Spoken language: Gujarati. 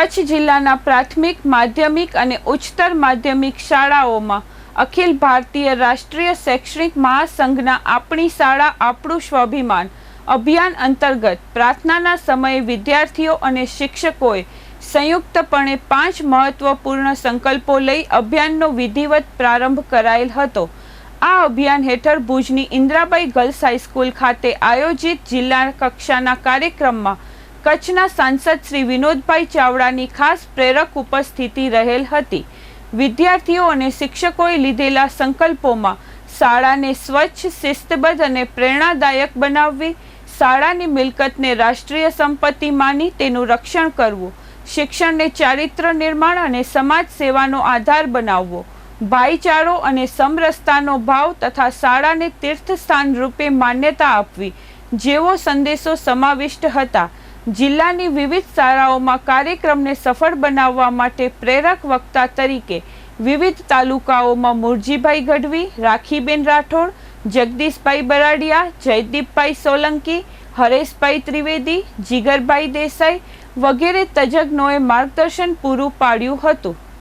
કચ્છ જિલ્લાના પ્રાથમિક, માધ્યમિક અને ઉચ્ચતર માધ્યમિક શાળાઓમાં અખિલ ભારતીય રાષ્ટ્રીય શૈક્ષણિક મહાસંઘના આપણી શાળા આપણું સ્વાભિમાન અભિયાન અંતર્ગત પ્રાર્થનાના સમયે વિદ્યાર્થીઓ અને શિક્ષકોએ સંયુક્તપણે પાંચ મહત્વપૂર્ણ સંકલ્પો લઈ અભિયાનનો વિધિવત પ્રારંભ કરાયેલ હતો. આ અભિયાન હેઠળ ભુજની ઇન્દ્રાબાઈ ગર્લ્સ હાઈસ્કૂલ ખાતે આયોજિત જિલ્લા કક્ષાના કાર્યક્રમમાં કચ્છના સાંસદ શ્રી વિનોદભાઈ ચાવડાની ખાસ પ્રેરક ઉપસ્થિતિ રહેલ હતી. વિદ્યાર્થીઓ અને શિક્ષકોએ લીધેલા સંકલ્પોમાં શાળાને સ્વચ્છ, શિસ્તબદ્ધ અને પ્રેરણાદાયક બનાવવી, શાળાની મિલકતને રાષ્ટ્રીય સંપત્તિ માની તેનું રક્ષણ કરવું, શિક્ષણને ચારિત્ર નિર્માણ અને સમાજ સેવાનો આધાર બનાવવો, ભાઈચારો અને સમરસતાનો ભાવ તથા શાળાને તીર્થસ્થાન રૂપે માન્યતા આપવી જેવો સંદેશો સમાવિષ્ટ હતા. જિલ્લાની વિવિધ શાળાઓમાં કાર્યક્રમને સફળ બનાવવા માટે પ્રેરક વક્તા તરીકે વિવિધ તાલુકાઓમાં મુરજીભાઈ ગઢવી, રાખીબેન રાઠોડ, જગદીશભાઈ બરાડિયા, જયદીપભાઈ સોલંકી, હરેશભાઈ ત્રિવેદી, જીગરભાઈ દેસાઈ વગેરે તજજ્ઞોએ માર્ગદર્શન પૂરું પાડ્યું હતું.